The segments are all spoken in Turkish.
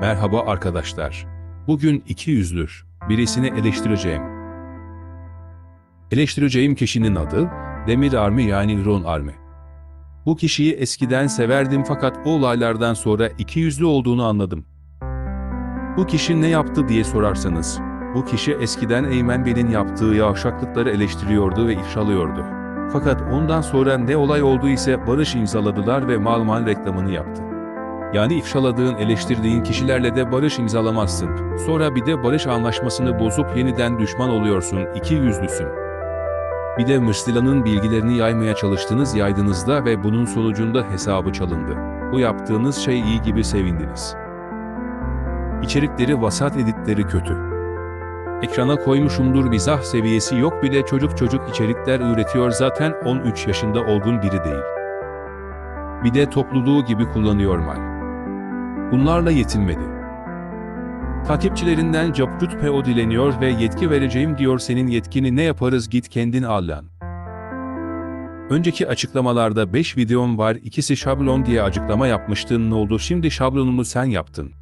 Merhaba arkadaşlar. Bugün iki yüzlür. Birisini eleştireceğim. Eleştireceğim kişinin adı Demir Army yani Ron Army. Bu kişiyi eskiden severdim fakat o olaylardan sonra iki yüzlü olduğunu anladım. Bu kişi ne yaptı diye sorarsanız, bu kişi eskiden Eymen Bey'in yaptığı yavşaklıkları eleştiriyordu ve ifşalıyordu. Fakat ondan sonra ne olay oldu ise barış imzaladılar ve mal mal reklamını yaptı. Yani ifşaladığın, eleştirdiğin kişilerle de barış imzalamazsın. Sonra bir de barış anlaşmasını bozup yeniden düşman oluyorsun, iki yüzlüsün. Bir de Mırsila'nın bilgilerini yaymaya çalıştınız yaydınız da ve bunun sonucunda hesabı çalındı. Bu yaptığınız şey iyi gibi sevindiniz. İçerikleri vasat editleri kötü. Ekrana koymuşumdur mizah seviyesi yok bile çocuk çocuk içerikler üretiyor zaten 13 yaşında olgun biri değil. Bir de topluluğu gibi kullanıyor mal. Bunlarla yetinmedi. Takipçilerinden Capcut PO dileniyor ve yetki vereceğim diyor senin yetkini ne yaparız git kendin al lan. Önceki açıklamalarda 5 videom var ikisi şablon diye açıklama yapmıştın ne oldu şimdi şablonumu sen yaptın.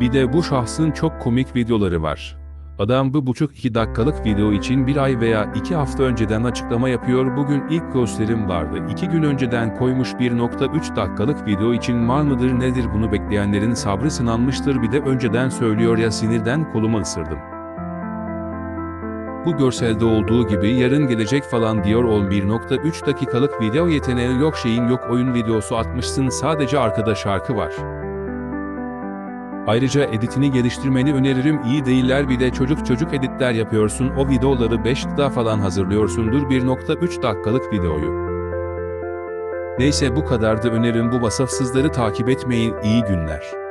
Bir de bu şahsın çok komik videoları var. Adam bu buçuk iki dakikalık video için bir ay veya iki hafta önceden açıklama yapıyor. Bugün ilk gösterim vardı. İki gün önceden koymuş 1.3 dakikalık video için mal mıdır nedir bunu bekleyenlerin sabrı sınanmıştır. Bir de önceden söylüyor ya sinirden kolumu ısırdım. Bu görselde olduğu gibi yarın gelecek falan diyor 11.3 dakikalık video yeteneği yok şeyin yok oyun videosu atmışsın sadece arkada şarkı var. Ayrıca editini geliştirmeni öneririm. İyi değiller bir de çocuk çocuk editler yapıyorsun. O videoları 5 daha falan hazırlıyorsundur. 1.3 dakikalık videoyu. Neyse bu kadardı. Önerim bu. Vasıfsızları takip etmeyin. İyi günler.